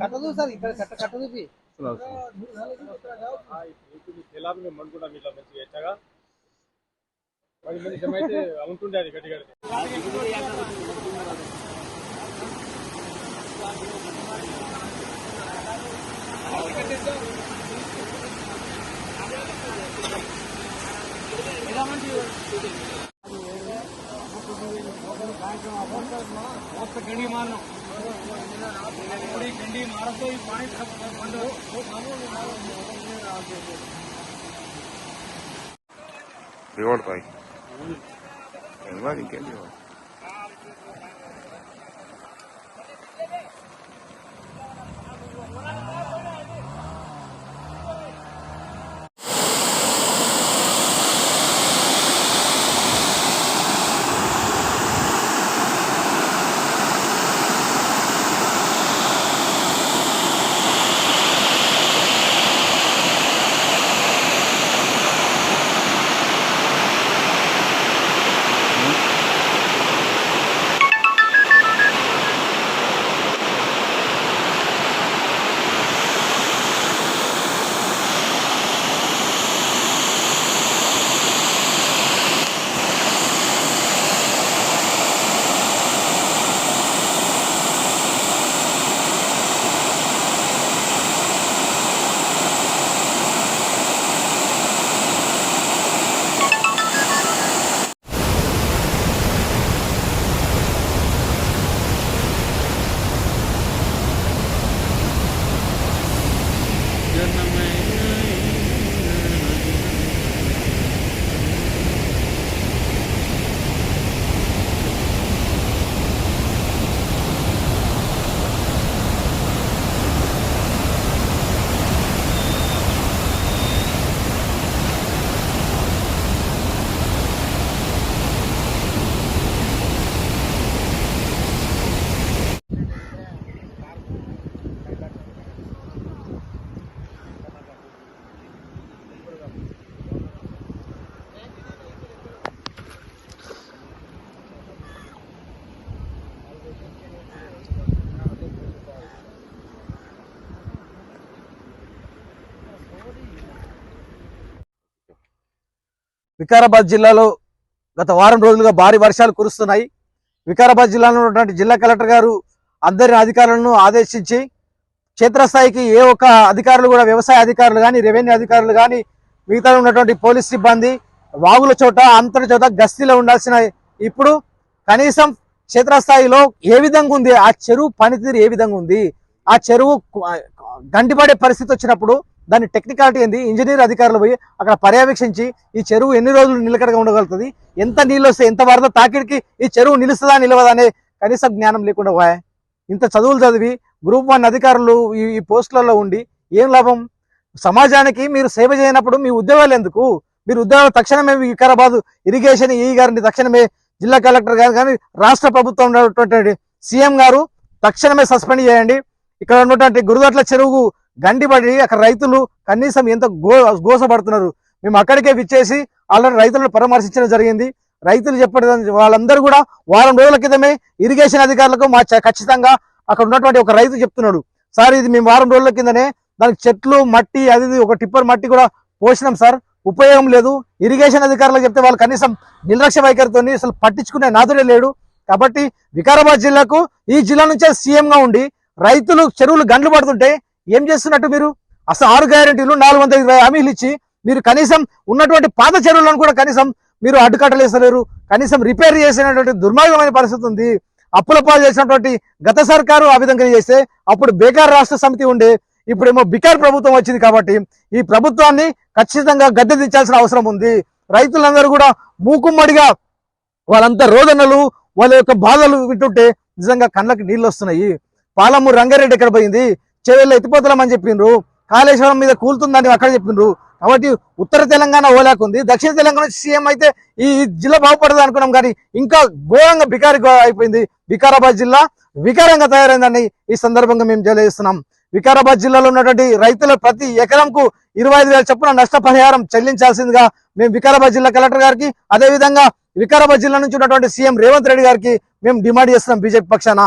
కట్టదు sir ఇక్కడ కట్ట కట్టదు ఎలాగ మేము అనుకుంటాం ఇట్లా మంచిగా ఎచ్చగా పది మంది అయితే ఉంటుండే అది గట్టి बहुत गंडी मारना थोड़ी गंडी मारो तो पानी बंद हो रिवॉर्ड भाई धन्यवाद क्या জন্য వికారాబాద్ జిల్లాలో గత వారం రోజులుగా భారీ వర్షాలు కురుస్తున్నాయి. వికారాబాద్ జిల్లాలో ఉన్నటువంటి జిల్లా కలెక్టర్ గారు అందరి అధికారులను ఆదేశించి క్షేత్రస్థాయికి ఏ ఒక్క అధికారులు కూడా వ్యవసాయ అధికారులు కానీ రెవెన్యూ అధికారులు కానీ మిగతా ఉన్నటువంటి పోలీస్ సిబ్బంది వాగుల చోట అంతటి చోట గస్తీలో ఉండాల్సిన ఇప్పుడు కనీసం క్షేత్రస్థాయిలో ఏ విధంగా ఉంది? ఆ చెరువు పనితీరు ఏ విధంగా ఉంది? ఆ చెరువు గంటిపడే పరిస్థితి వచ్చినప్పుడు దాని టెక్నికాలిటీ ఏంది? ఇంజనీర్ అధికారులు పోయి అక్కడ పర్యవేక్షించి ఈ చెరువు ఎన్ని రోజులు నిలకడగా ఉండగలుగుతుంది? ఎంత నీళ్ళు వస్తే ఎంత వరద తాకిడికి ఈ చెరువు నిలుస్తుందా నిలవదా అనే కనీస జ్ఞానం లేకుండా పోయా. ఇంత చదువులు చదివి గ్రూప్ వన్ అధికారులు ఈ ఈ పోస్టులలో ఉండి ఏం లాభం? సమాజానికి మీరు సేవ చేయనప్పుడు మీ ఉద్యోగాలు ఎందుకు? మీరు ఉద్యోగాలు తక్షణమే వికారాబాద్ ఇరిగేషన్ ఈ గారిని తక్షణమే జిల్లా కలెక్టర్ గారు కానీ రాష్ట్ర ప్రభుత్వం ఉన్నటువంటి సీఎం గారు తక్షణమే సస్పెండ్ చేయండి. ఇక్కడ ఉన్నటువంటి గురుదట్ల చెరువు గండిపడి అక్కడ రైతులు కనీసం ఎంత గో గోసపడుతున్నారు. మేము అక్కడికే విచ్చేసి ఆల్రెడీ రైతులను పరామర్శించడం జరిగింది. రైతులు చెప్పడం వాళ్ళందరూ కూడా వారం రోజుల క్రితమే ఇరిగేషన్ అధికారులకు మా చ- ఖచ్చితంగా అక్కడ ఉన్నటువంటి ఒక రైతు చెప్తున్నాడు. సార్ ఇది మేము వారం రోజుల కిందనే దానికి చెట్లు మట్టి అది ఇది ఒక టిప్పర్ మట్టి కూడా పోసినాం సార్. ఉపయోగం లేదు. ఇరిగేషన్ అధికారులకు చెప్తే వాళ్ళు కనీసం నిర్లక్ష్య వైఖరితో అసలు పట్టించుకునే నాదుడే లేడు. కాబట్టి వికారాబాద్ జిల్లాకు ఈ జిల్లా నుంచే సీఎంగా ఉండి రైతులు చెరువులు గండ్లు పడుతుంటే ఏం చేస్తున్నట్టు మీరు? అసలు ఆరు గ్యారెంటీలు నాలుగు వందల ఇరవై హామీలు ఇచ్చి మీరు కనీసం ఉన్నటువంటి పాత చెరువులను కూడా కనీసం మీరు అడ్డుకట్టలేసలేరు కనీసం రిపేర్ చేసినటువంటి దుర్మార్గమైన పరిస్థితి ఉంది. అప్పుల పాలు చేసినటువంటి గత సర్కారు ఆ విధంగా చేస్తే అప్పుడు బేకార్ రాష్ట్ర సమితి ఉండే ఇప్పుడేమో బికార్ ప్రభుత్వం వచ్చింది కాబట్టి ఈ ప్రభుత్వాన్ని ఖచ్చితంగా గద్దె దించాల్సిన అవసరం ఉంది. రైతులందరూ కూడా మూకుమ్మడిగా వాళ్ళంతా రోదనలు వాళ్ళ యొక్క బాధలు వింటుంటే నిజంగా కళ్ళకి నీళ్ళు వస్తున్నాయి. పాలమూరు రంగారెడ్డి ఎక్కడ పోయింది? చెవుల్లో ఎత్తిపోతలమని చెప్పిండ్రు కాళేశ్వరం మీద కూలుతుందని అక్కడ చెప్పిండ్రు కాబట్టి ఉత్తర తెలంగాణ ఓలాకుంది. దక్షిణ తెలంగాణ సీఎం అయితే ఈ జిల్లా బాగుపడదు అనుకున్నాం కానీ ఇంకా ఘోరంగా బికారి అయిపోయింది. వికారాబాద్ జిల్లా వికారంగా తయారైందని ఈ సందర్భంగా మేము తెలియజేస్తున్నాం. వికారాబాద్ జిల్లాలో ఉన్నటువంటి రైతుల ప్రతి ఎకరంకు ఇరవై ఐదు వేల చొప్పున నష్టపరిహారం చెల్లించాల్సిందిగా మేము వికారాబాద్ జిల్లా కలెక్టర్ గారికి అదేవిధంగా వికారాబాద్ జిల్లా నుంచి ఉన్నటువంటి సీఎం రేవంత్ రెడ్డి గారికి మేము డిమాండ్ చేస్తున్నాం బీజేపీ పక్షాన.